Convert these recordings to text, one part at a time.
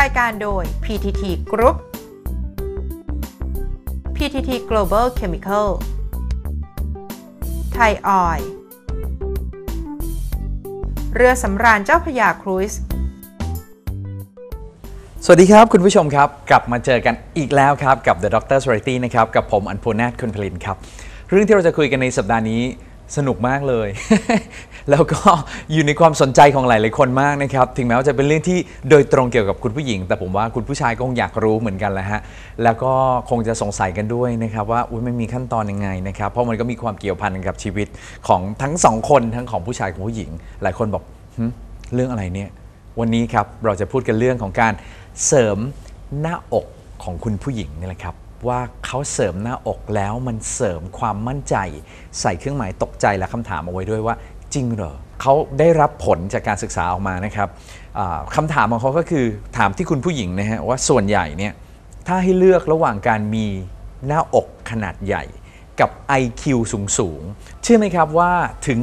รายการโดย PTT Group PTT Global Chemical ไทยออยล์เรือสำราญเจ้าพระยาครูซสวัสดีครับ คุณผู้ชมครับ กลับมาเจอกันอีกแล้วครับ กับ The Doctor's Variety นะครับ กับผมอันโพนาถคุณพลินครับ เรื่องที่เราจะคุยกันในสัปดาห์นี้สนุกมากเลย แล้วก็อยู่ในความสนใจของหลาย ๆ คนมากนะครับ ถึงแม้ว่าจะเป็นเรื่องที่โดยตรงเกี่ยวกับคุณผู้หญิง แต่ผมว่าคุณผู้ชายก็คงอยากรู้เหมือนกันแหละฮะ แล้วก็คงจะสงสัยกันด้วยนะครับว่าอุ้ยมันมีขั้นตอนยังไงนะครับ เพราะมันก็มีความเกี่ยวพันกับชีวิตของทั้งสองคนทั้งของผู้ชายกับผู้หญิง หลายคนบอกหึเรื่องอะไรเนี่ย วันนี้ครับเราจะพูดกันเรื่องของการเสริมหน้าอกของคุณผู้หญิงนี่แหละครับ ว่าเขาเสริมหน้าอกแล้วมันเสริมความมั่นใจ ใส่เครื่องหมายตกใจและคำถามเอาไว้ด้วยว่า จริงเหรอเขาได้รับผลจากการศึกษาออกมานะครับคำถามของเขาก็คือถามที่คุณผู้หญิงนะฮะว่าส่วนใหญ่เนี่ยถ้าให้เลือกระหว่างการมีหน้าอกขนาดใหญ่กับ IQ สูงสูงเชื่อไหมครับว่าถึง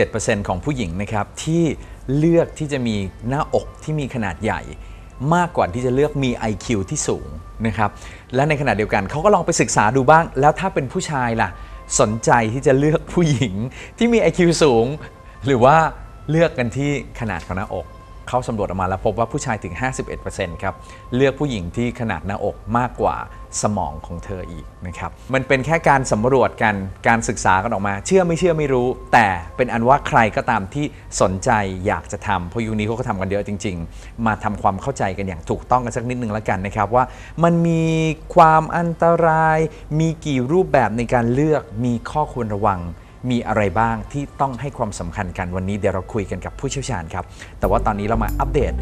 47%ของผู้หญิงนะครับที่เลือกที่จะมีหน้าอกที่มีขนาดใหญ่ มากกว่าที่จะเลือกมี IQ ที่สูงนะครับและในขณะเดียวกันเขาก็ลองไปศึกษาดูบ้าง แล้วถ้าเป็นผู้ชายล่ะ สนใจที่จะเลือกผู้หญิงที่มี IQ สูง หรือว่าเลือกกันที่ขนาดของหน้าอก เขาสำรวจออกมาแล้วพบว่าผู้ชายถึง 51%ครับเลือกผู้หญิงที่ขนาดหน้าอกมากกว่าสมองของเธออีกนะครับมันเป็นแค่การสำรวจกันการศึกษากันออกมา เชื่อไม่เชื่อไม่รู้ แต่เป็นอันว่าใครก็ตามที่สนใจอยากจะทำเพราะยุคนี้เขาก็ทำกันเยอะจริง ๆ มาทำความเข้าใจกันอย่างถูกต้องกันสักนิดนึงแล้วกันนะครับว่ามันมีความอันตราย มีกี่รูปแบบในการเลือกมีข้อควรระวัง มีอะไรบ้างที่ต้องให้ความสำคัญกันวันนี้เดี๋ยวเราคุยกันกับผู้เชี่ยวชาญครับ แต่ว่าตอนนี้เรามาอัปเดต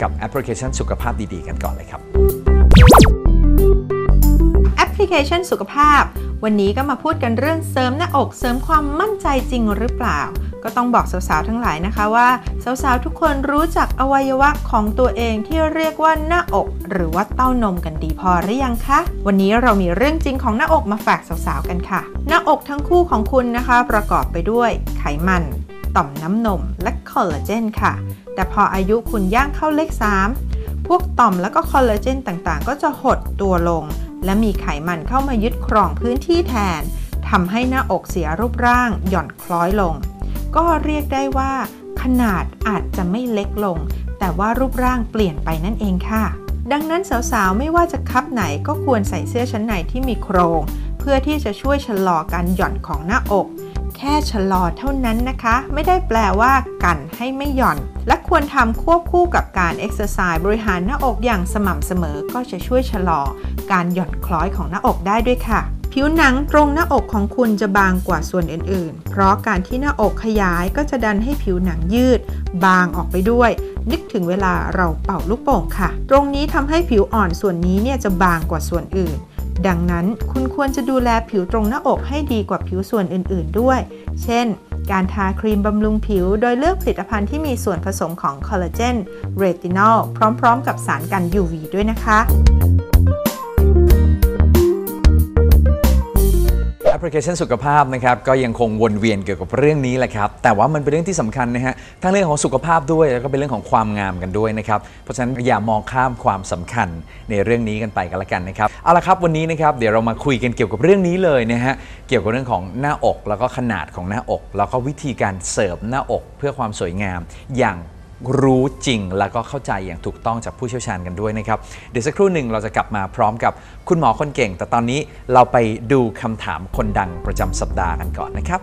กับแอปพลิเคชันสุขภาพดีๆ กันก่อนเลยครับแอปพลิเคชันสุขภาพ วันนี้ก็มาพูดกันเรื่องเสริมหน้าอกเสริมความมั่นใจจริงหรือเปล่า ก็ต้องบอกสาวๆทั้งหลายนะคะว่า สาวๆทุกคนรู้จักอวัยวะของตัวเองที่เรียกว่าหน้าอก หรือว่าเต้านมกันดีพอหรือยังคะ วันนี้เรามีเรื่องจริงของหน้าอกมาฝากสาวๆกันค่ะ หน้าอกทั้งคู่ของคุณนะคะ ประกอบไปด้วยไขมันต่อมน้ำนมและคอลลาเจนค่ะ แต่พออายุคุณย่างเข้าเลข 3 พวกต่อมและก็คอลลาเจนต่างๆ ก็จะหดตัวลง และมีไขมันเข้ามายึดครองพื้นที่แทนทำให้หน้าอกเสียรูปร่างหย่อนคล้อยลง ก็เรียกได้ว่า ขนาดอาจจะไม่เล็กลง แต่ว่ารูปร่างเปลี่ยนไปนั่นเองค่ะ ดังนั้นสาวๆ ไม่ว่าจะคับไหนก็ควรใส่เสื้อชั้นในที่มีโครง เพื่อที่จะช่วยชะลอการหย่อนของหน้าอก แค่ชะลอเท่านั้นนะคะ ไม่ได้แปลว่ากันให้ไม่หย่อน และควรทำควบคู่กับการเอ็กซ์ไซส์บริหารหน้าอกอย่างสม่ำเสมอก็จะช่วยชะลอ การหย่อนคล้อยของหน้าอกได้ด้วยค่ะ ผิวหนังตรงหน้าอกของคุณจะบางกว่าส่วนอื่น ๆ เพราะการที่หน้าอกขยายก็จะดันให้ผิวหนังยืด บางออกไปด้วย นึกถึงเวลาเราเป่าลูกโป่งค่ะ ตรงนี้ทำให้ผิวอ่อนส่วนนี้เนี่ยจะบางกว่าส่วนอื่น ดังนั้นคุณควรจะดูแลผิวตรงหน้าอกให้ดีกว่าผิวส่วนอื่น ๆ ด้วย เช่น การทาครีมบำรุงผิว โดยเลือกผลิตภัณฑ์ที่มีส่วนผสมของคอลลาเจน เรตินอล พร้อม ๆ กับสารกัน UV ด้วยนะคะ พลิเคชันสุขภาพนะครับก็ยังคงวนเวียนเกี่ยวกับเรื่องนี้แหละครับแต่ว่ามันเป็นเรื่องที่สำคัญนะฮะทั้งเรื่องของสุขภาพด้วยแล้วก็เป็นเรื่องของความงามกันด้วยนะครับเพราะฉะนั้นอย่ามองข้ามความสำคัญในเรื่องนี้กันไปกันละกันนะครับเอาละครับวันนี้นะครับเดี๋ยวเรามาคุยกันเกี่ยวกับเรื่องนี้เลยนะฮะเกี่ยวกับเรื่องของหน้าอก แล้วก็ขนาดของหน้าอก แล้วก็วิธีการเสริมหน้าอกเพื่อความสวยงามอย่าง รู้จริง แล้วก็เข้าใจอย่างถูกต้องจากผู้เชี่ยวชาญกันด้วยนะครับ เดี๋ยวสักครู่หนึ่งเราจะกลับมาพร้อมกับคุณหมอคนเก่ง แต่ตอนนี้เราไปดูคำถามคนดังประจำสัปดาห์กันก่อนนะครับ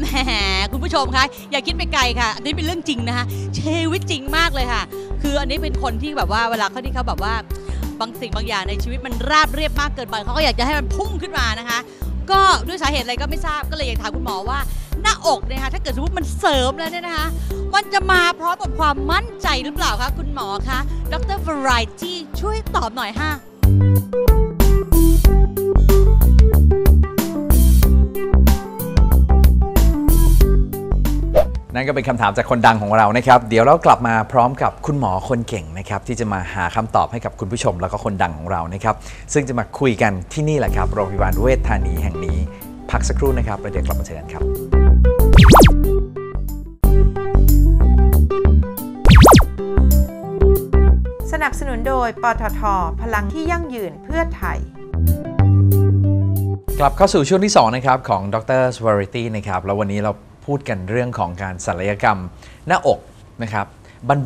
แหมคุณผู้ชมคะอย่าคิดไปไกลค่ะอันนี้เป็นเรื่องจริงนะคะชีวิตจริงมากเลยค่ะ คืออันนี้เป็นคนที่แบบว่าเวลาเขาที่เขาแบบว่าบางสิ่งบางอย่างในชีวิตมันราบเรียบมากเกินไปเขาก็อยากจะให้มันพุ่งขึ้นมานะคะ ก็ด้วยสาเหตุอะไรก็ไม่ทราบก็เลยอยากถามคุณหมอว่า หน้าอกเนี่ยนะคะถ้าเกิดสมมติมันเสริมแล้วเนี่ยนะคะ มันจะมาพร้อมกับความมั่นใจหรือเปล่าคะคุณหมอคะดร Variety ช่วยตอบหน่อยฮะนั่นก็เป็นคำถามจากคนดังของเรานะครับ เดี๋ยวเรากลับมาพร้อมกับคุณหมอคนเก่งนะครับ ที่จะมาหาคำตอบให้กับคุณผู้ชมแล้วก็คนดังของเรานะครับ ซึ่งจะมาคุยกันที่นี่แหละครับโรงพยาบาลเวชธานีแห่งนี้ พักสักครู่นะครับแล้วเดี๋ยวกลับมาเจอกันครับ สนุนโดย ปตท พลังที่ยั่งยืนเพื่อไทย กลับเข้าสู่ช่วงที่ 2 นะครับ ของดร s w a r i t y นะครับ แล้ววันนี้เราพูดกันเรื่องของการศัลยกรรม หน้าอกนะครับ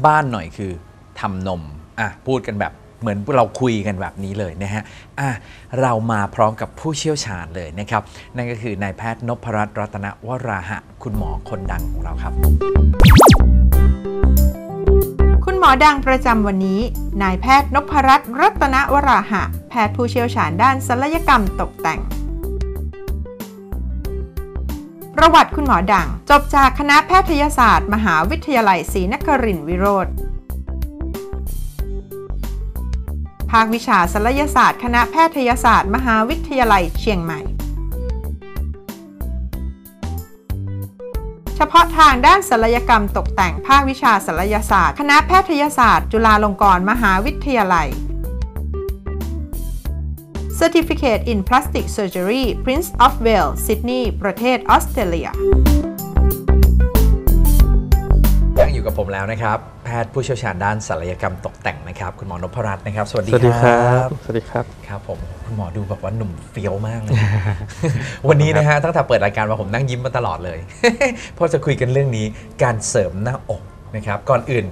บ้านๆหน่อยคือทำนมอะพูดกันแบบเหมือนเราคุยกันแบบนี้เลยนะฮะอะเรามาพร้อมกับผู้เชี่ยวชาญเลยนะครับ นั่นก็คือนายแพทย์นพรัตน์รัตนวราหะ คุณหมอคนดังของเราครับ คุณหมอดังประจำวันนี้ นายแพทย์นพรัตน์รัตนวราหะ แพทย์ผู้เชี่ยวชาญด้านศัลยกรรมตกแต่ง ประวัติคุณหมอดัง จบจากคณะแพทยศาสตร์ มหาวิทยาลัยศรีนครินทร์วิโรธภาควิชาศัลยศาสตร์ คณะแพทยศาสตร์ มหาวิทยาลัยเชียงใหม่ เฉพาะทางด้านศัลยกรรมตกแต่งภาควิชาศัลยศาสตร์ คณะแพทยศาสตร์ จุฬาลงกรณ์มหาวิทยาลัย Certificate in Plastic Surgery Prince of Wales Sydney ประเทศออสเตรเลีย กับผมแล้วนะครับ แพทย์ผู้เชี่ยวชาญด้านศัลยกรรมตกแต่งนะครับ คุณหมอนพรัตน์นะครับสวัสดีสวัสดีครับสวัสดีครับครับผมคุณหมอดูแบบว่าหนุ่มเฟี้ยวมากเลย วันนี้นะฮะตั้งแต่เปิดรายการมาผมนั่งยิ้มมาตลอดเลย เพราะจะคุยกันเรื่องนี้การเสริมหน้าอกนะครับ ก่อนอื่น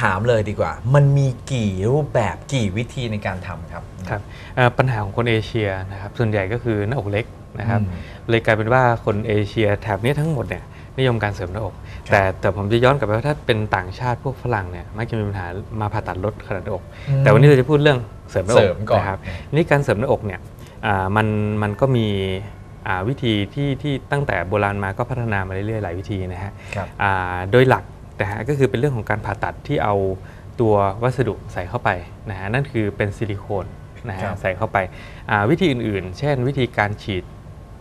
ถามเลยดีกว่า มันมีกี่รูปแบบกี่วิธีในการทำครับครับเอ่อปัญหาของคนเอเชียนะครับส่วนใหญ่ก็คือหน้าอกเล็กนะครับอืมเลยกลายเป็นว่าคนเอเชียแถบนี้ทั้งหมดเนี่ย นิยมการเสริมหน้าอกครับแต่แต่ผมจะย้อนกลับไปว่าถ้าเป็นต่างชาติพวกฝรั่งเนี่ยมักจะมีปัญหามาผ่าตัดลดขนาดหน้าอก แต่วันนี้เราจะพูดเรื่องเสริมหน้าอเสริกมก่อนนะครับนี่การเสริมหน้าอกเนี่ยอ่ามันมันก็มีอ่าวิธีที่ที่ตั้งแต่โบราณมาก็พัฒนามาเรื่อยๆหลายวิธีนะฮะครับอ่าโดยหลักนะฮะก็คือเป็นเรื่องของการผ่าตัดที่เอาตัววัสดุใส่เข้าไปนะฮะนั่นคือเป็นซิลิโคนนะครัฮะบใส่เข้าไปอ่าวิธีอื่นๆ เช่นวิธีการฉีด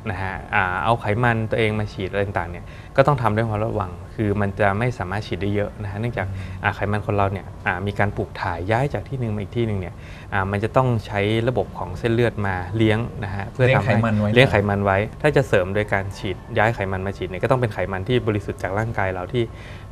นะฮะอ่าเอาไขมันตัวเองมาฉีดอะไรต่างๆเนี่ยก็ต้องทำด้วยความระวัง คือมันจะไม่สามารถฉีดได้เยอะนะฮะเนื่องจากอ่าไขมันคนเราเนี่ยอ่ามีการปลูกถ่ายย้ายจากที่หนึ่งมาอีกที่หนึ่งเนี่ยอ่ามันจะต้องใช้ระบบของเส้นเลือดมาเลี้ยงนะฮะเพื่อเลี้ยงทำให้ไขมันไว้เลี้ยงไขมันไว้ ถ้าจะเสริมโดยการฉีดย้ายไขมันมาฉีดเนี่ยก็ต้องเป็นไขมันที่บริสุทธิ์จากร่างกายเราที่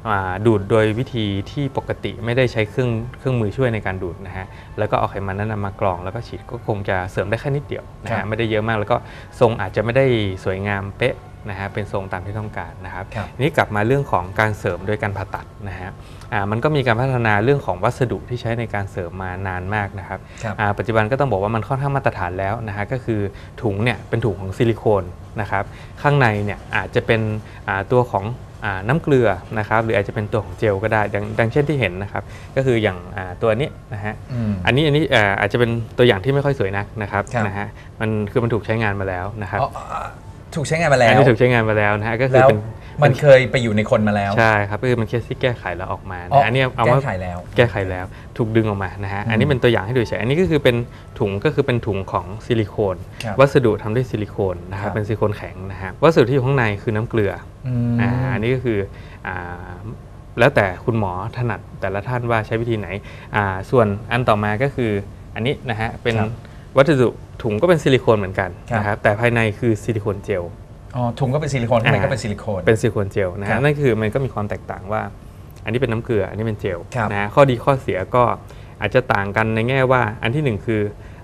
อ่าดูดโดยวิธีที่ปกติไม่ได้ใช้เครื่องเครื่องมือช่วยในการดูดนะฮะแล้วก็เอาไขมันนั้นนะมากรองแล้วก็ฉีดก็คงจะเสริมได้แค่นิดเดียวนะครัฮะบไม่ได้เยอะมากแล้วก็ทรงอาจจะไม่ได้สวยงามเป๊ะ นะฮะเป็นทรงตามที่ต้องการนะครับครับทีนี้กลับมาเรื่องของการเสริมโดยการผ่าตัดนะฮะอ่ามันก็มีการพัฒนาเรื่องของวัสดุที่ใช้ในการเสริมมานานมากนะครับครับอ่าปัจจุบันก็ต้องบอกว่ามันค่อนข้างมาตรฐานแล้วนะฮะก็คือถุงเนี่ยเป็นถุงของซิลิโคนนะครับข้างในเนี่ยอาจจะเป็นอ่าตัวของอ่าน้ำเกลือนะครับหรืออาจจะเป็นตัวของเจลก็ได้ดังดังเช่นที่เห็นนะครับก็คืออย่างอ่าตัวนี้นะฮะอืมอันนี้อันนี้เอ่ออาจจะเป็นตัวอย่างที่ไม่ค่อยสวยนักนะครับครับนะฮะมันคือมันถูกใช้งานมาแล้วนะครับอ๋ออ๋อ ถูกใช้งานมาแล้อันวนี้ถูกใช้งานมาแล้วนะฮะก็คือแล้วเป็นมันเคยไปอยู่ในคนมาแล้ว ใช่ครับก็คือมันเคสที่แก้ไขแล้วออกมาอ๋อนะอันนี้เอาแก้มาไขแล้วแก้ไขแล้วถูกดึงออกมานะฮะอืมอันนี้เป็นตัวอย่างให้ดูเฉยอันนี้ก็คือเป็นถุงก็คือเป็นถุงของซิลิโคน ครับวัสดุทำด้วยซิลิโคนนะครัครับบเป็นซิลิโคนแข็งนะฮะวัสดุที่อยู่ข้างในคือน้ำเกลืออือมอ่าอันนี้ก็คืออ่าแล้วแต่คุณหมอถนัดแต่ละท่านว่าใช้วิธีไหนอ่าส่วนอันต่อมาก็คืออันนี้นะฮะเป็นครับ วัสดุถุงก็เป็นซิลิโคนเหมือนกันครับนะครับแต่ภายในคือซิลิโคนเจลอ๋อถุงก็เป็นซิลิโคนข้างในอ่าก็เป็นซิลิโคนเป็นซิลิโคนเจลนะครัฮะบนั่นคือมันก็มีความแตกต่างว่า อันนี้เป็นน้ำเกลืออันนี้เป็นเจลครับนะฮะข้อดีข้อเสียก็อาจจะต่างกันในแง่ว่า อันที่หนึ่งคือ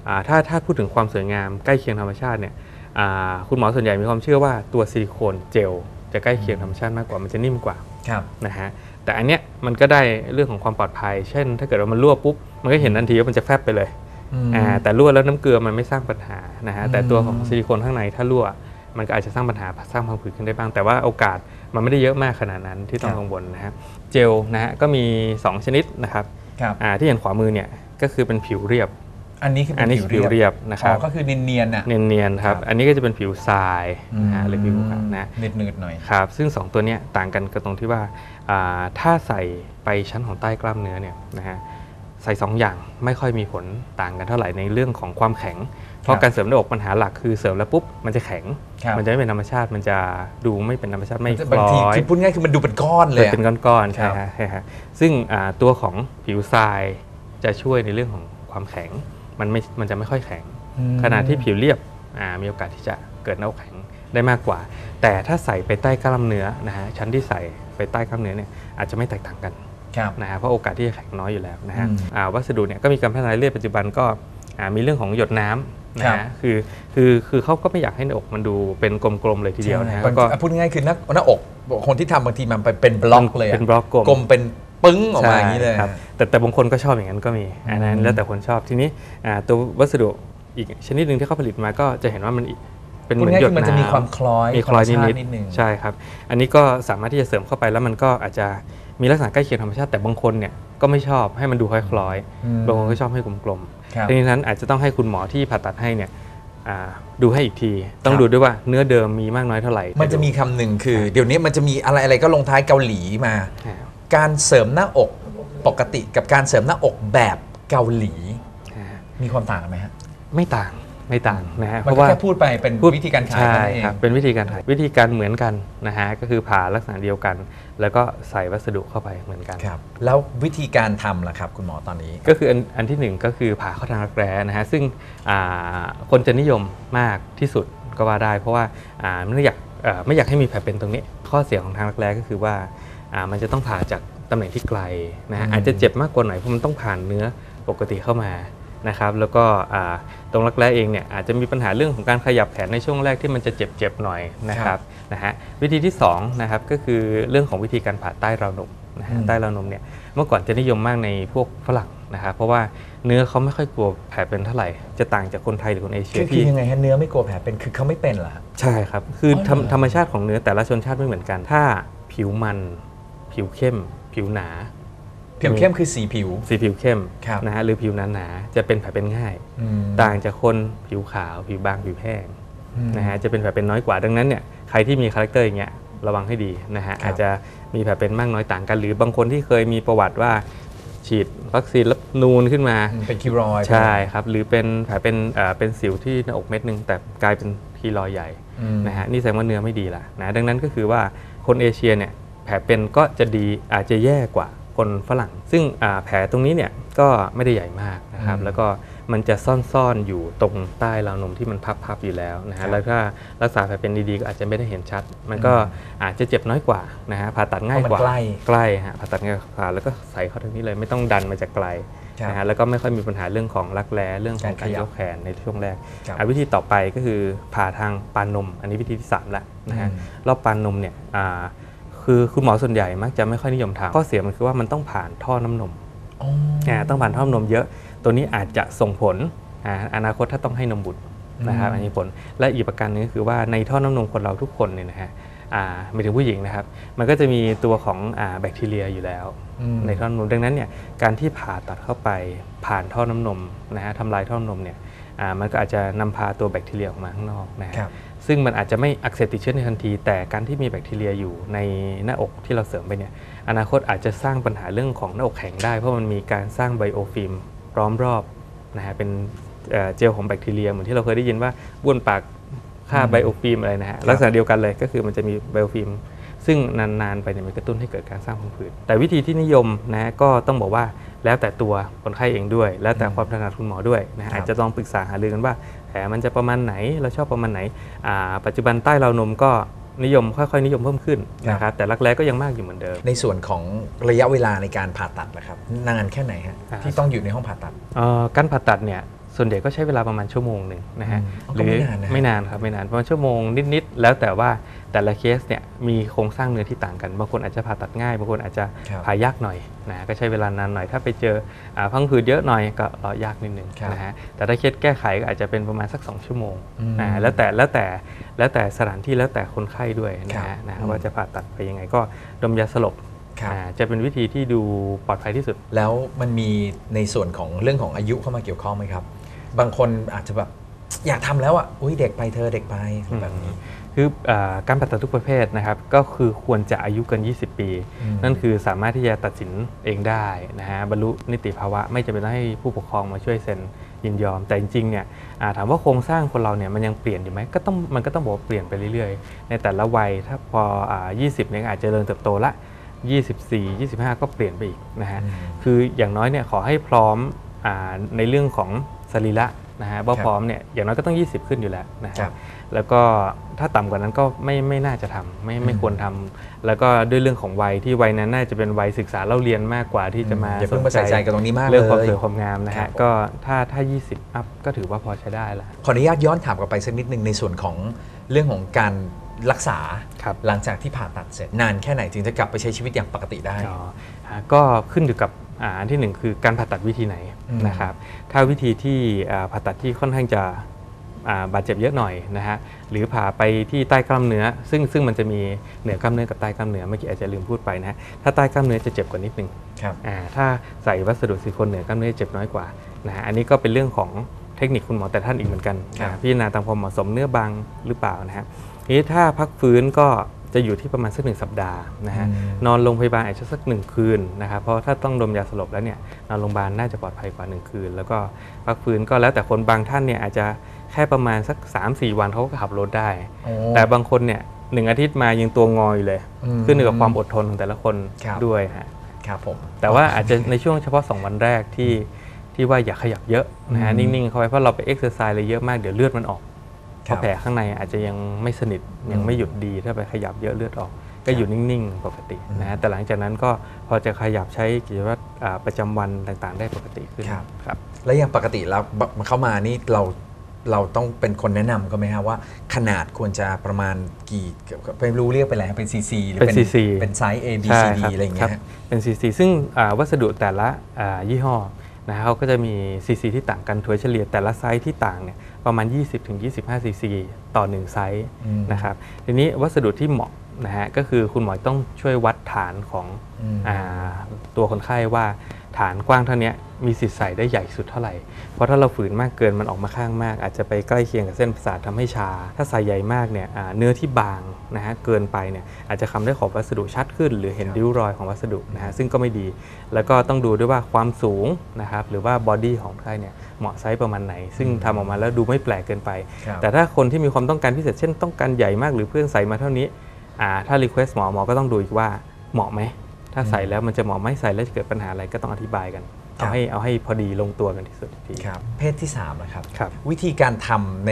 อาถ้าถ้าพูดถึงความสวยงามใกล้เคียงธรรมชาติเนี่ยอ่าคุณหมอส่วนใหญ่มีความเชื่อว่าตัวซิลิโคนเจลจะใกล้เคียงธรรมชาติมากกว่ามันจะนิ่มกว่าครับนะฮะแต่อันเนี้ยมันก็ได้เรื่องของความปลอดภัย เช่น ถ้าเกิดว่ามันรั่วปุ๊บมันก็เห็นทันทีว่ามันจะแฟบไปเลย อืมอ่าแต่รั่วแล้วน้ำเกลือมันไม่สร้างปัญหานะฮะแต่ตัวของอืมซิลิโคนข้างในถ้ารั่วมันก็อาจจะสร้างปัญหาสร้างพังผืดขึ้นได้บ้าง แต่ว่าโอกาสมันไม่ได้เยอะมากขนาดนั้นที่ต้องกังวลนะฮะเจลนะฮะก็มี 2 ชนิดนะครับครับอ่าที่เห็นขวามือเนี่ยก็คือเป็นผิวเรียบ อันนี้คืออัเป็นนี้ผิวผิวเรีเรียยบบนะคอ๋รัอบก็คือเนียนๆน่ะเนียนๆครับครับอันนี้ก็จะเป็นผิวทรายนะฮะหรือผิวขาวนะหนืดๆหน่อยครับซึ่ง 2 ตัวเนี้ยต่างกันก็ตรงที่ว่าอ่าถ้าใส่ไปชั้นของใต้กล้ามเนื้อเนี่ยนะฮะ ใส่2อย่างไม่ค่อยมีผลต่างกันเท่าไหร่ในเรื่องของความแข็ง เพครัราะบการเสริมหน้าอกปัญหาหลักคือเสริมแล้วปุ๊บมันจะแข็งครับมันจะไม่เป็นธรรมชาติมันจะดูไม่เป็นธรรมชาติไม่คบางล้ทีอยคือพูดง่ายคือมันดูเป็นก้อนเลยเป็นอะก้อนๆครัใช่บฮะใช่ฮะซึ่งอ่าตัวของผิวทรายจะช่วยในเรื่องของความแข็งมันไม่มันจะไม่ค่อยแข็งอืมขณะที่ผิวเรียบอ่ามีโอกาสที่จะเกิดหน้าอกแข็งได้มากกว่า แต่ถ้าใส่ไปใต้กล้ามเนื้อนะฮะชั้นที่ใส่ไปใต้กล้ามเนื้อเนี่ยอาจจะไม่แตกต่างกันครับ นะฮะเพราะโอกาสที่จะแข็งน้อยอยู่แล้วนะฮะอืมอ่าวัสดุเนี่ยก็มีการพัฒนาเรื่อยๆปัจจุบันก็อ่ามีเรื่องของหยดน้ำนะครัฮะบคือคือคือเขาก็ไม่อยากให้หน้าอกมันดูเป็นกลมๆเลยทีเดียวนะฮะใช่แล้วก็พูดง่ายๆคือหน้าหน้าอกคนที่ทำบางทีมันไปเป็นบล็อกเลยะเป็นบล็อกกลมกลมเป็นปึ้งออกมาอย่างนี้เลยใช่ครับแต่แต่บางคนก็ชอบอย่างนั้นก็มีอันนั้นอืมแล้วแต่คนชอบทีนี้อ่าตัววัสดุอีกชนิดหนึ่งที่เขาผลิตมาก็จะเห็นว่ามันเป็นเหพูดมือนง่ายหยๆดคือมันจะน้ำมีความคล้อยมีคลอยธรรมชานิติดนิดนึงๆใช่ครับ อันนี้ก็สามารถที่จะเสริมเข้าไปแล้วมันก็อาจจะ มีลักษณะใกล้เคียงธรรมชาติแต่บางคนเนี่ยก็ไม่ชอบให้มันดูคล้อยอืมๆบางคนก็ชอบให้กลมครับๆดังนั้นอาจจะต้องให้คุณหมอที่ผ่าตัดให้เนี่ยอ่าดูให้อีกที ต้องครับดูด้วยว่าเนื้อเดิมมีมากน้อยเท่าไหร่ มันจะมีคำหนึ่งคือ เดี๋ยวนี้มันจะมีอะไรอะไรก็ลงท้ายเกาหลีมาอ่าการเสริมหน้าอกปกติกับการเสริมหน้าอกแบบเกาหลีอ่ามีความต่างกันไหมฮะไม่ต่าง ไม่ต่างนะฮะมันก็แค่พูดไปเป็นพูดวิธีการขายใช่เท่านั้นเองครับเป็นวิธีการถ่ายวิธีการเหมือนกันนะฮะก็คือผ่าลักษณะเดียวกัน แล้วก็ใส่วัสดุเข้าไปเหมือนกันครับแล้ววิธีการทำล่ะครับคุณหมอตอนนี้ ก็คืออันอันที่หนึ่งก็คือผ่าเข้าทางรักแร้นะฮะซึ่งอ่าคนจะนิยมมากที่สุดก็ว่าได้ เพราะว่าอ่าไม่อยากเอ่อไม่อยากให้มีแผลเป็นตรงนี้ ข้อเสียของทางรักแร้ก็คือว่าอ่ามันจะต้องผ่าจากตำแหน่งที่ไกลนะฮะอืมอาจจะเจ็บมากกว่าหน่อยเพราะมันต้องผ่านเนื้อปกติเข้ามา นะครับแล้วก็อ่าตรงรักแร้เองเนี่ยอาจจะมีปัญหาเรื่องของการขยับแขนในช่วงแรกที่มันจะเจ็บๆหน่อยนะครับนะฮะวิธีที่สองนะครับก็คือเรื่องของวิธีการผ่าใต้ราวนมนะฮะอืมใต้ราวนมเนี่ยเมื่อก่อนจะนิยมมากในพวกฝรั่งนะครับเพราะว่าเนื้อเขาไม่ค่อยกลัวแผลเป็นเท่าไหร่ จะต่างจากคนไทยหรือคนเอเชียคือคือที่ยังไงฮะเนื้อไม่กลัวแผลเป็นคือเขาไม่เป็นเหรอฮะใช่ครับคืออ๋อเหรอธรรมธรรมชาติของเนื้อแต่ละชนชาติไม่เหมือนกัน ถ้าผิวมัน ผิวเข้ม ผิวหนา ผิวเข้มคือสีผิว สีผิวเข้มครับนะฮะหรือผิวหนาหนาๆจะเป็นแผลเป็นง่ายอืมต่างจากคนผิวขาว ผิวบางผิวแห้งอืมนะฮะจะเป็นแผลเป็นน้อยกว่าดังนั้นเนี่ยใครที่มีคาแรคเตอร์อย่างเงี้ยระวังให้ดีนะฮะครับอาจจะมีแผลเป็นมากน้อยต่างกัน หรือบางคนที่เคยมีประวัติว่าฉีดวัคซีนแล้วนูนขึ้นมาอืมเป็นคิวรอยด์ใช่ครับหรือเป็นแผลเป็นเอ่อเป็นสิวที่หน้าอกเม็ดหนึ่งแต่กลายเป็นคีรอยใหญ่อืมนะฮะนี่แสดงว่าเนื้อไม่ดีละนะดังนั้นก็คือว่าคนเอเชียเนี่ยแผลเป็นก็จะดีอาจจะแย่กว่า คนฝรั่ง ซึ่งอ่าแผลตรงนี้เนี่ยก็ไม่ได้ใหญ่มากนะครับอืมแล้วก็มันจะซ่อนๆอยู่ตรงใต้ราวนมที่มันพับๆอยู่แล้วนะครัฮะบแล้วถ้ารักษาแผลเป็นดีๆก็อาจจะไม่ได้เห็นชัด มันก็อาจจะเจ็บน้อยกว่านะฮะ ผ่าตัดง่ายกว่าเพราะมันใกล้ใกล้ฮะ ผ่าตัดง่ายกว่าผ่าแล้วก็ใส่เข้าทางนี้เลยไม่ต้องดันมาจากไกลครับนะฮะแล้วก็ไม่ค่อยมีปัญหาเรื่องของรักแร้เรื่องของกาการรขยับยกแขนในช่วงแรกครับอะวิธีต่อไปก็คือผ่าทางปานนม อันนี้วิธีที่3แล้วนะฮะอืมรอบปานนมเนี่ยอ่า คือคุณหมอส่วนใหญ่มักจะไม่ค่อยนิยมทำข้อเสียมันคือว่ามันต้องผ่านท่อน้ำนมอ๋ออ่าต้องผ่านท่อน้ำนมเยอะ ตัวนี้อาจจะส่งผลอ่าอนาคตถ้าต้องให้นมบุตรนะครับอืมอันนี้ผลและอีกประการหนึงก็คือว่าในท่อน้ำนมคนเราทุกคนเนี่ยนะฮะอ่าไม่ถึงผู้หญิงนะครับ มันก็จะมีตัวของอ่าแบคทีเรียอยู่แล้วอืมในท่อน้ำนมดังนั้นเนี่ยการที่ผ่าตัดเข้าไปผ่านท่อน้ำนมนะฮะทำลายท่อน้ำนมเนี่ยอ่า มันก็อาจจะนำพาตัวแบคทีเรียออกมาข้างนอกนะฮะครับซึ่งมันอาจจะไม่อักเสบติดเชื้อในทันที แต่การที่มีแบคทีเรียอยู่ในหน้าอกที่เราเสริมไปเนี่ยอนาคตอาจจะสร้างปัญหาเรื่องของหน้าอกแข็งได้ เพราะมันมีการสร้างไบโอฟิล์มล้อมรอบนะฮะเป็นเอ่อเจลของแบคทีเรียเหมือนที่เราเคยได้ยินว่าบ้วนปากฆ่าอืมไบโอฟิล์มอะไรนะฮะลักษณะเดียวกันเลยก็คือมันจะมีไบโอฟิล์มซึ่งนานๆไปเนี่ยมันกระตุ้นให้เกิดการสร้างพังผืดแต่วิธีที่นิยมนะก็ต้องบอกว่า แล้วแต่ตัวคนไข้เองด้วย แล้วแต่ความถนัดคุณหมอด้วยนะฮะครับอาจจะต้องปรึกษาหารือกันว่าแผลมันจะประมาณไหนเราชอบประมาณไหนอ่าปัจจุบันใต้ราวนมก็นิยมค่อยๆนิยมเพิ่มขึ้นนะครับแต่รักแร้ก็ยังมากอยู่เหมือนเดิม ในส่วนของระยะเวลาในการผ่าตัดนะครับนานแค่ไหนฮะอ่าที่ต้องอยู่ในห้องผ่าตัดเอ่อการผ่าตัดเนี่ย ส่วนใหญ่ก็ใช้เวลาประมาณชั่วโมงหนึ่งนะฮะอืมก็ไม่นานนะไม่นานครับไม่นานประมาณชั่วโมงนิดๆแล้วแต่ว่าแต่ละเคสเนี่ยมีโครงสร้างเนื้อที่ต่างกันบางคนอาจจะผ่าตัดง่ายบางคนอาจจะครับผ่ายากหน่อยนะก็ใช้เวลานานหน่อย ถ้าไปเจออาพังผืดเยอะหน่อยก็รอยากนิดนึงครับนะฮะแต่ถ้าเคสแก้ไขก็อาจจะเป็นประมาณสัก 2 ชั่วโมงอืมนะแล้วแต่แล้วแต่แล้วแต่สถานที่แล้วแต่คนไข้ด้วยนะครัฮะบนะอืมว่าจะผ่าตัดไปยังไงก็ดมยาสลบครับอ่าจะเป็นวิธีที่ดูปลอดภัยที่สุด แล้วมันมีในส่วนของเรื่องของอายุเข้ามาเกี่ยวข้องไหมครับ บางคนอาจจะแบบอยากทำแล้วอะอุ้ยเด็กไปเธอเด็กไปแบบนี้คืออาการผ่าตัดทุกประเภทนะครับก็คือควรจะอายุเกิน 20 ปีอืมนั่นคือสามารถที่จะตัดสินเองได้นะฮะบรรลุนิติภาวะไม่จำเป็นต้องให้ผู้ปกครองมาช่วยเซ็นยินยอม แต่จริงๆเนี่ยอ่าถามว่าโครงสร้างคนเราเนี่ยมันยังเปลี่ยนอยู่ไหมก็ต้องมันก็ต้องบอกว่าเปลี่ยนไปเรื่อยๆ ในแต่ละวัยถ้าพออ่า20 เนี่ยอาจจะเริ่มเติบโตละ 24 25 ก็เปลี่ยนไปอีกนะฮะอืมคืออย่างน้อยเนี่ยขอให้พร้อมอาในเรื่องของ สรีระนะฮะว่าครับพร้อมเนี่ยอย่างน้อยก็ต้อง 20 ขึ้นอยู่แล้วนะครัฮะบแล้วก็ถ้าต่ำกว่านั้นก็ไม่ไม่น่าจะทำไม่ไม่ควรทำแล้วก็ด้วยเรื่องของวัยที่วัยนั้นน่าจะเป็นวัยศึกษาเล่าเรียนมากกว่าที่จะมาอย่าเพิ่งมาใส่ใจกับตรงนี้มากเรื่องความเลยสวยความงามนะครัฮะบผมก็ถ้าถ้า 20 อัพก็ถือว่าพอใช้ได้แล้วขออนุญาตย้อนถามกลับไปสักนิดหนึ่งในส่วนของเรื่องของการรักษาครับหลังจากที่ผ่าตัดเสร็จ นานแค่ไหนถึงจะกลับไปใช้ชีวิตอย่างปกติได้อ๋ออ่าก็ขึ้นอยู่กับ อ่าอันที่หนึ่งคือการผ่าตัดวิธีไหนอืมนะครับถ้าวิธีที่อ่าผ่าตัดที่ค่อนข้างจะอ่าบาดเจ็บเยอะหน่อยนะฮะหรือผ่าไปที่ใต้กล้ามเนื้อ ซึ่งซึ่งมันจะมีเหนือกล้ามเนื้อกับใต้กล้ามเนื้อเมื่อกี้อาจจะลืมพูดไปนะฮะถ้าใต้กล้ามเนื้อจะเจ็บกว่านิดนึงครับอ่าถ้าใส่วัสดุซิลิโคนเหนือกล้ามเนื้อเจ็บน้อยกว่านะฮะอันนี้ก็เป็นเรื่องของเทคนิคคุณหมอแต่ท่านอีกเหมือนกันครับนะพิจารณาตามความเหมาะสมเนื้อบางหรือเปล่านะฮะทีนี้ถ้าพักฟื้นก็ จะอยู่ที่ประมาณสักหนึ่งสัปดาห์นะฮะอืมนอนโรงพยาบาลอาจจะสักหนึ่งคืนนะครับเพราะถ้าต้องดมยาสลบแล้วเนี่ยนอนโรงพยาบาลน่าจะปลอดภัยกว่า 1 คืน แล้วก็พักฟื้นก็แล้วแต่คนบางท่านเนี่ยอาจจะแค่ประมาณสัก 3-4 วันเขาก็ขับรถได้โอ้แต่บางคนเนี่ยหนึ่งอาทิตย์มายังตัวงออยู่เลยอืมขึ้นอยู่กับความอดทนของแต่ละคนครับด้วยฮะครับผมแต่ว่าอาจจะในช่วงเฉพาะ 2 วันแรกที่ที่ว่าอย่าขยับเยอะนะฮะอืมนิ่งๆเข้าไว้เพราะเราไปเอ็กซ์เซอร์ไซส์อะไรเยอะมากเดี๋ยวเลือดมันออก เพครับราะแผลข้างในอาจจะยังไม่สนิทยังไม่หยุดดีถ้าไปขยับเยอะเลือดออก ก็อยู่นิ่งๆปกตินะฮะแต่หลังจากนั้นก็พอจะขยับใช้กิจวัตรอ่าประจำวันต่างๆ ได้ปกติขึ้นครับครับแล้วอย่างปกติแล้วบเข้ามานี่เราเราต้องเป็นคนแนะนำก็ไหมฮะว่า ขนาดควรจะประมาณกี่ไม่รู้เรียกไปแล้วเป็นซีซีหรือเป็น CC เป็นไซส์ A B ใช่ C D ครับอะไรอย่างคเงี้รับยฮะเป็น CC ซึ่งอ่าวัสดุแต่ละอ่ายี่ห้อนะฮะเขาก็จะมี CC ที่ต่างกันถัวเฉลี่ยแต่ละไซส์ที่ต่างเนี่ย ประมาณ 20-25 CC ต่อ 1 ไซส์อืมนะครับทีนี้วัสดุที่เหมาะนะฮะก็คือคุณหมอต้องช่วยวัดฐานของอืมอ่าตัวคนไข้ว่า ฐานกว้างเท่านี้มีสิทธิ์ใส่ได้ใหญ่สุดเท่าไหร่ เพราะถ้าเราฝืนมากเกินมันออกมาข้างมาก อาจจะไปใกล้เคียงกับเส้นประสาททำให้ชา ถ้าใส่ใหญ่มากเนี่ยอ่าเนื้อที่บางนะฮะเกินไปเนี่ยอาจจะคำได้ขอบวัสดุชัดขึ้น หรือเห็นริ้วรอยของวัสดุนะฮะซึ่งก็ไม่ดี แล้วก็ต้องดูด้วยว่าความสูงนะครับหรือว่าบอดี้ของใครเนี่ยเหมาะไซส์ประมาณไหน ซึ่งทำออกมาแล้วดูไม่แปลกเกินไปครับแต่ถ้าคนที่มีความต้องการพิเศษเช่นต้องการใหญ่มากหรือเพื่อนใส่มาเท่านี้อ่าถ้ารีเควสหมอหมอก็ต้องดูอีกว่าเหมาะไหม ถ้าใส่แล้วมันจะเหมาะไหม่ใส่แล้วจะเกิดปัญหาอะไรก็ต้องอธิบายกันครัเอาบให้เอาให้พอดีลงตัวกันที่สุดอีกทีครับเพศที่3นะครับครับวิธีการทำใน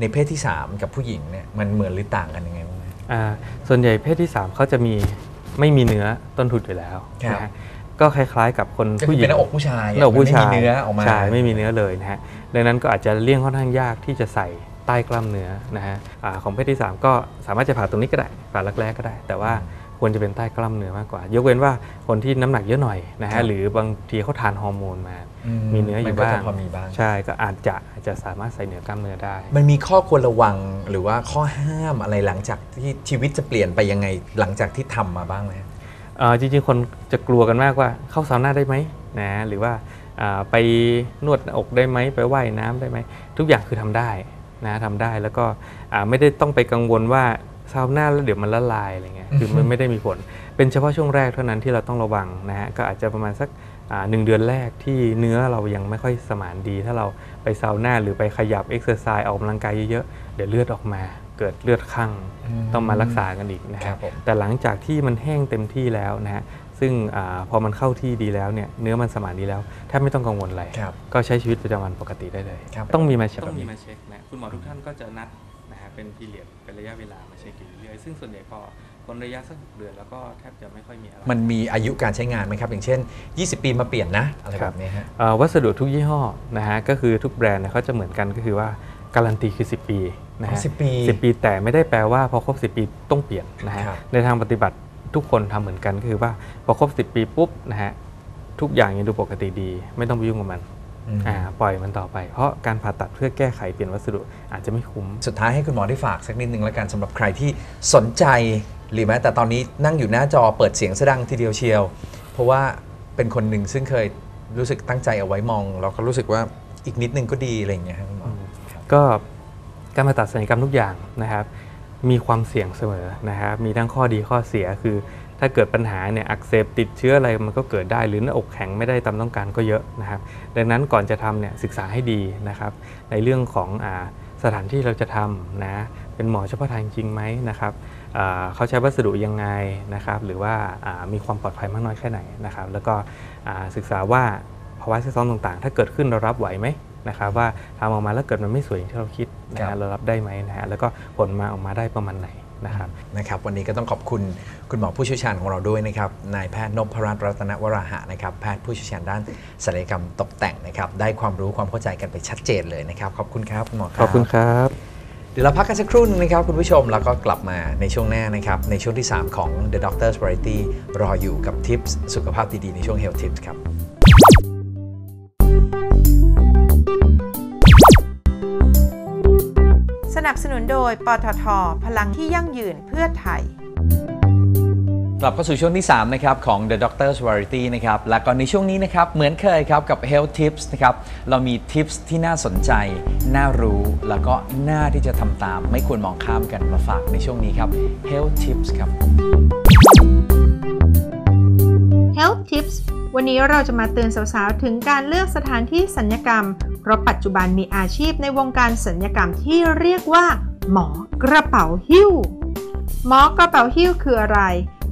ในเพศที่ 3 กับผู้หญิงเนี่ยมันเหมือนหรือต่างกันยังไงบ้างไหมอ่าส่วนใหญ่เพศที่ 3เขาจะมีไม่มีเนื้อต้นทุนอยู่แล้วครับนะฮะก็คล้ายๆ กับคนก็คืผู้อหญิเป็นงหน้าอกผู้ชายหน้าอกผู้ชายมันไม่มีเนื้อออกมาใช่ไม่มีเนื้อเลยนะฮะดังนั้นก็อาจจะเลี่ยงค่อนข้างยากที่จะใส่ใต้กล้ามเนื้อนะฮะอาของเพศที่ 3 ก็สามารถจะผ่าตรงนี้ก็ได้ผ่ารักแร้ก็ได้ แต่ว่า ควรจะเป็นใต้กล้ามเนื้อมากกว่า ยกเว้นว่าคนที่น้ำหนักเยอะหน่อยนะครัฮะบหรือบางทีเขาทานฮอร์โมนมาอืมีเนื้ออยู่มัก็บ้าจะงพอมีบ้างใช่ก็อาจจะอาจจะสามารถใส่เหนือกล้ามเนื้อได้ มันมีข้อควรระวังหรือว่าข้อห้ามอะไรหลังจากที่ชีวิตจะเปลี่ยนไปยังไงหลังจากที่ทำมาบ้างไหมเอ่อจริงๆ คนจะกลัวกันมากว่าเข้าซาวน่าได้ไหมนะหรือว่าอ่าไปนวดหน้าอกได้ไหมไปว่ายน้ำได้ไหม ทุกอย่างคือทำได้นะทำได้แล้วก็อ่าไม่ได้ต้องไปกังวลว่า ซาวน่าแล้วเดี๋ยวมันละลายอะไรเงี้ยคือมันไม่ได้มีผล เป็นเฉพาะช่วงแรกเท่านั้นที่เราต้องระวังนะฮะก็อาจจะประมาณสักอ่าหนึ่งเดือนแรกที่เนื้อเรายังไม่ค่อยสมานดี ถ้าเราไปซาวน่าหรือไปขยับเอ็กซ์เซอร์ไซส์ออกกำลังกายเยอะๆ เดี๋ยวเลือดออกมาเกิดเลือดข้างอืมต้องมารักษากันอีกนะครัฮะบผมแต่หลังจากที่มันแห้งเต็มที่แล้วนะฮะซึ่งอาพอมันเข้าที่ดีแล้วเนี่ยเนื้อมันสมานดีแล้วแทบไม่ต้องกังวลอะไรครับก็ใช้ชีวิตประจำวันปกติได้เลยครับต้องมีมาเช็คต้ต้อองงมีมีมามาเช็คนะ คุณหมอทุกท่านก็จะนัดนะฮะเป็นพีเรียดเป็นระยะเวลามาเช็คอยู่เรื่อยๆซึ่งส่วนใหญ่พอคนระยะสักหกเดือนแล้วก็แทบจะไม่ค่อยมีอะไรมันมีอายุการใช้งานไหมครับ อย่างเช่น 20 ปีมาเปลี่ยนนะ อะไรครัแบบบนี้ฮะเอ่อวัสดุทุกยี่ห้อนะฮะก็คือทุกแบรนด์เนี่ยเขาจะเหมือนกันก็คือว่าการันตีคือ 10 ปีนะอ๋ฮะอ10ปี10ปีแต่ไม่ได้แปลว่าพอครบ 10 ปีต้องเปลี่ยนนะฮะครับ ในทางปฏิบัติทุกคนทำเหมือนกันก็คือว่าพอครบ 10 ปีปุ๊บนะฮะทุกอย่างยังดูปกติดี ไม่ต้องไปยุ่งกับมันอืมอ่า ปล่อยมันต่อไป เพราะการผ่าตัดเพื่อแก้ไขเปลี่ยนวัสดุอาจจะไม่คุ้ม สุดท้ายให้คุณหมอได้ฝากสักนิดนึงแล้วกันสำหรับใครที่สนใจหรือแม้แต่ตอนนี้นั่งอยู่หน้าจอเปิดเสียงสะดังทีเดียวเชียว เพราะว่าเป็นคนหนึ่งซึ่งเคยรู้สึกตั้งใจเอาไว้มอง แล้วก็รู้สึกว่าอีกนิดนึงก็ดีอะไรอย่างเงี้ยครับคุณหมอครับก็การผ่าตัดศัลยกรรมทุกอย่างนะครับ มีความเสี่ยงเสมอนะครับมีทั้งข้อดีข้อเสียคือ ถ้าเกิดปัญหาเนี่ยอักเสบติดเชื้ออะไรมันก็เกิดได้หรือหน้าอกแข็งไม่ได้ตามต้องการก็เยอะนะครับ ดังนั้นก่อนจะทำเนี่ยศึกษาให้ดีนะครับในเรื่องของอาสถานที่เราจะทำนะเป็นหมอเฉพาะทางจริงไหมนะครับอ่าเขาใช้วัสดุยังไงนะครับ หรือว่าอ่ามีความปลอดภัยมากน้อยแค่ไหนนะครับ แล้วก็อ่าศึกษาว่าภาวะแทรกซ้อนต่างๆ ถ้าเกิดขึ้นเรารับไหวไหมนะครับ ว่าทำออกมาแล้วเกิดมันไม่สวยอย่างที่เราคิดนะครัฮะบเรารับได้ไหมนะฮะแล้วก็ผลมาออกมาได้ประมาณไหน นะครับนะครับ วันนี้ก็ต้องขอบคุณคุณหมอผู้เชี่ยวชาญของเราด้วยนะครับนายแพทย์นพรัตน์รัตนวราหะนะครับแพทย์ผู้เชี่ยวชาญด้านศัลยกรรมตกแต่งนะครับ ได้ความรู้ความเข้าใจกันไปชัดเจนเลยนะครับ ขอบคุณครับคุณหมอขอบคุณครับเดี๋ยวเราพักกันสักครู่หนึงนะครับคุณผู้ชมแล้วก็กลับมาในช่วงหน้านะครับ ในช่วงที่ 3 ของ The Doctor's Variety รออยู่กับทิปส์สุขภาพดีๆในช่วง Health Tips ครับ นับสนุนโดย ปตท พลังที่ยั่งยืนเพื่อไทย กลับเข้าสู่ช่วงที่ 3 นะครับ ของ The Doctor's Variety นะครับ และก็ในช่วงนี้นะครับ เหมือนเคยครับ กับ Health Tips นะครับ เรามี Tips ที่น่าสนใจ น่ารู้ แล้วก็น่าที่จะทำตาม ไม่ควรมองข้ามกันมาฝากในช่วงนี้ครับ Health Tips ครับ Health Tips วันนี้เราจะมาเตือนสาวๆ ถึงการเลือกสถานที่สัญญกรรม เพราะปัจจุบันมีอาชีพในวงการสัญญกรรมที่เรียกว่า หมอกระเป๋าหิ้ว หมอกระเป๋าหิ้วคืออะไร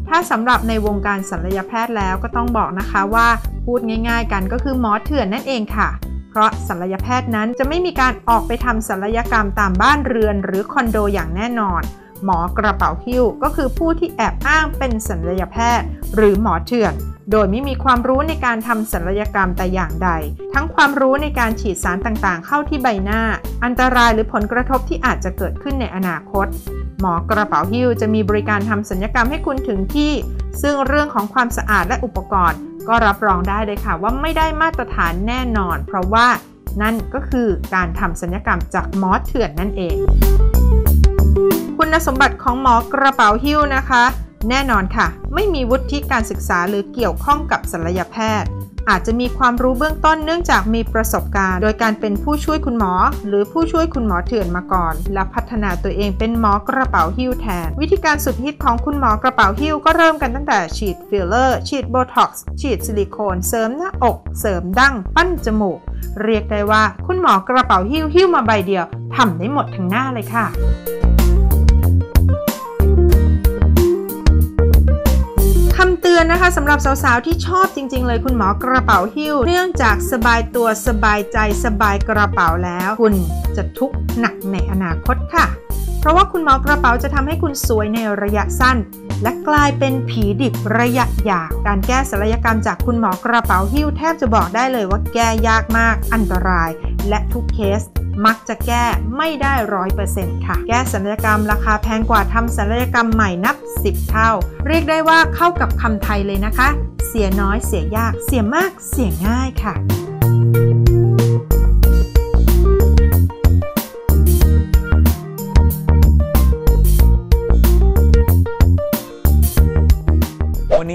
ถ้าสำหรับในวงการศัลยแพทย์แล้วก็ต้องบอกนะคะว่าพูดง่ายๆกันก็คือหมอเถื่อนนั่นเองค่ะ เพราะศัลยแพทย์นั้นจะไม่มีการออกไปทำศัลยกรรมตามบ้านเรือนหรือคอนโดอย่างแน่นอน หมอกระเป๋าหิ้ว ก็คือผู้ที่แอบอ้างเป็นศัลยแพทย์ หรือหมอเถื่อน โดยไม่มีความรู้ในการทำศัลยกรรมแต่อย่างใด ทั้งความรู้ในการฉีดสารต่างๆ เข้าที่ใบหน้า อันตรายหรือผลกระทบที่อาจจะเกิดขึ้นในอนาคต หมอกระเป๋าหิ้วจะมีบริการทำศัลยกรรมให้คุณถึงที่ ซึ่งเรื่องของความสะอาดและอุปกรณ์ ก็รับรองได้เลยค่ะว่าไม่ได้มาตรฐานแน่นอน เพราะว่านั่นก็คือการทำศัลยกรรมจากหมอเถื่อนนั่นเอง คุณสมบัติของหมอกระเป๋าหิ้วนะคะ แน่นอนค่ะ ไม่มีวุฒิการศึกษาหรือเกี่ยวข้องกับศัลยแพทย์ อาจจะมีความรู้เบื้องต้นเนื่องจากมีประสบการณ์ โดยการเป็นผู้ช่วยคุณหมอ หรือผู้ช่วยคุณหมอเถื่อนมาก่อน และพัฒนาตัวเองเป็นหมอกระเป๋าหิ้วแทน วิธีการสุดฮิตของคุณหมอกระเป๋าหิ้วก็เริ่มกันตั้งแต่ฉีดฟิลเลอร์ ฉีดโบท็อกซ์ฉีดซิลิโคนเสริมหน้าอก เสริมดั้ง ปั้นจมูก เรียกได้ว่าคุณหมอกระเป๋าหิ้วหิ้วมาใบเดียวทำได้หมดทั้งหน้าเลยค่ะ ตือนนะคะสำหรับสาวๆที่ชอบจริง ๆ เลยคุณหมอกระเป๋าหิ้ว เนื่องจากสบายตัวสบายใจสบายกระเป๋าแล้ว คุณจะทุกข์หนักในอนาคตค่ะ เพราะว่าคุณหมอกระเป๋าจะทำให้คุณสวยในระยะสั้น และกลายเป็นผีดิบระยะยาวการแก้ศัลยกรรมจากคุณหมอกระเป๋าหิ้วแทบจะบอกได้เลยว่าแก้ยากมากอันตราย และทุกเคสมักจะแก้ไม่ได้ร้อยเปอร์เซ็นต์ค่ะ แก้ศัลยกรรมราคาแพงกว่าทำศัลยกรรมใหม่นับ 10 เท่า เรียกได้ว่าเข้ากับคำไทยเลยนะคะ เสียน้อยเสียยากเสียมากเสียง่ายค่ะ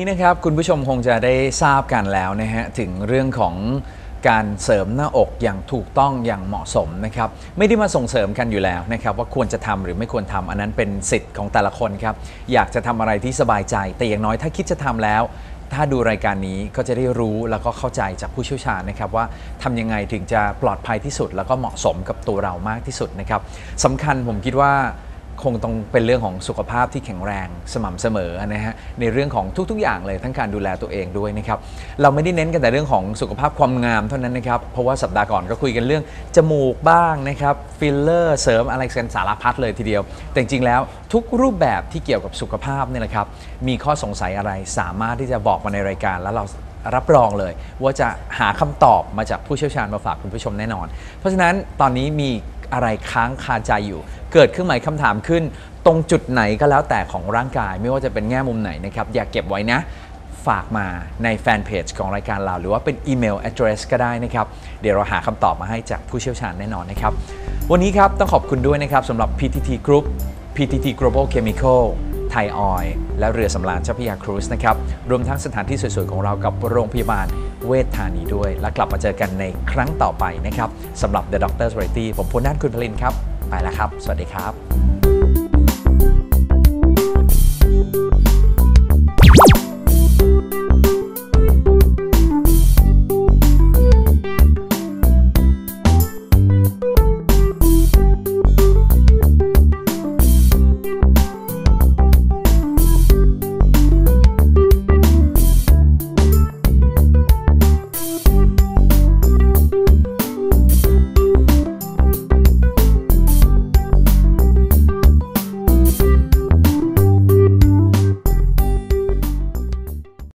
นนี้นะครับคุณผู้ชมคงจะได้ทราบกันแล้วนะฮะถึงเรื่องของการเสริมหน้าอกอย่างถูกต้องอย่างเหมาะสมนะครับไม่ได้มาส่งเสริมกันอยู่แล้วนะครับว่าควรจะทำหรือไม่ควรทำอันนั้นเป็นสิทธิ์ของแต่ละคนครับอยากจะทำอะไรที่สบายใจ แต่อย่างน้อยถ้าคิดจะทำแล้ว ถ้าดูรายการนี้ก็จะได้รู้แล้วก็เข้าใจจากผู้เชี่ยวชาญนะครับว่าทำยังไงถึงจะปลอดภัยที่สุด แล้วก็เหมาะสมกับตัวเรามากที่สุดนะครับสำคัญผมคิดว่า คงต้องเป็นเรื่องของสุขภาพที่แข็งแรงสม่ำเสมอนะฮะในเรื่องของทุกๆ อย่างเลยทั้งการดูแลตัวเองด้วยนะครับเราไม่ได้เน้นกันแต่เรื่องของสุขภาพความงามเท่านั้นนะครับเพราะว่าสัปดาห์ก่อนก็คุยกันเรื่องจมูกบ้างนะครับฟิลเลอร์เสริมอะไรกันสารพัดเลยทีเดียว แต่จริงๆแล้วทุกรูปแบบที่เกี่ยวกับสุขภาพเนี่ยนะครับมีข้อสงสัยอะไรสามารถที่จะบอกมาในรายการแล้วเรารับรองเลย ว่าจะหาคำตอบมาจากผู้เชี่ยวชาญมาฝากคุณผู้ชมแน่นอน เพราะฉะนั้นตอนนี้มี อะไรค้างคาใจอยู่ เกิดเครื่องหมายคำถามขึ้น ตรงจุดไหนก็แล้วแต่ของร่างกาย ไม่ว่าจะเป็นแง่มุมไหนนะครับอย่าเก็บไว้นะฝากมาในแฟนเพจของรายการเรา หรือว่าเป็นอีเมล address ก็ได้นะครับ เดี๋ยวเราหาคำตอบมาให้จากผู้เชี่ยวชาญแน่นอนนะครับ วันนี้ครับต้องขอบคุณด้วยนะครับสำหรับ PTT Group PTT Global Chemical ไทยออยและเรือสำราญเจ้าพยาครูซนะครับรวมทั้งสถานที่สวยๆของเรากับโรงพยาบาลเวชธานีด้วย และกลับมาเจอกันในครั้งต่อไปนะครับสำหรับ The Doctor's Variety ผมพลนัทคุณพลินครับ ไปแล้วครับ สวัสดีครับ